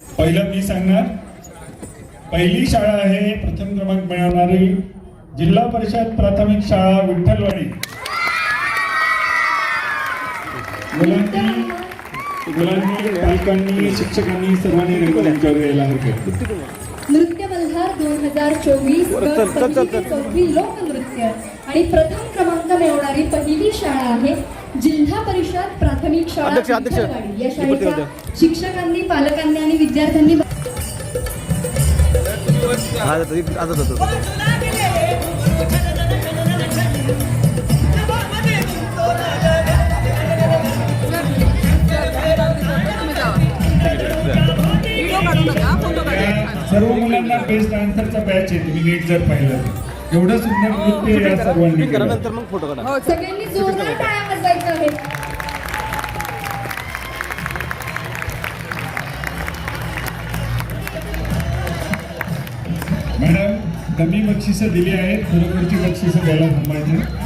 पहिलं मी सांगणार. पहिली शाळा आहे प्रथम क्रमांक मिळवणारी जिल्हा परिषद प्राथमिक शाळा विठ्ठलवाडी. मुलांनी मुलांनी पालकांनी शिक्षकांनी सर्वांनी रंग त्यांच्यावर यायला हरकत नाही. नृत्य मल्हार दोन हजार चोवीस लोकनृत्य. आणि प्रथम क्रमांक मिळवणारी पहिली शाळा आहे जिल्हा परिषद प्राथमिक शाळा. या शाळेच्या शिक्षकांनी पालकांनी आणि विद्यार्थ्यांनी हा सर्व मुलांना बेस्ट डान्सरचा बॅच आहे तुम्ही नीट जर पाहिलं तर. एवढं सुंदर नृत्य या सर्वांनी मग फोटो काढा सगळ्यांनी जोरदार टाळ्या वाजवायचं आहे मॅडम कमी बक्षिसं दिली आहेत खरोखरची बक्षिसं द्यायला थांबायचे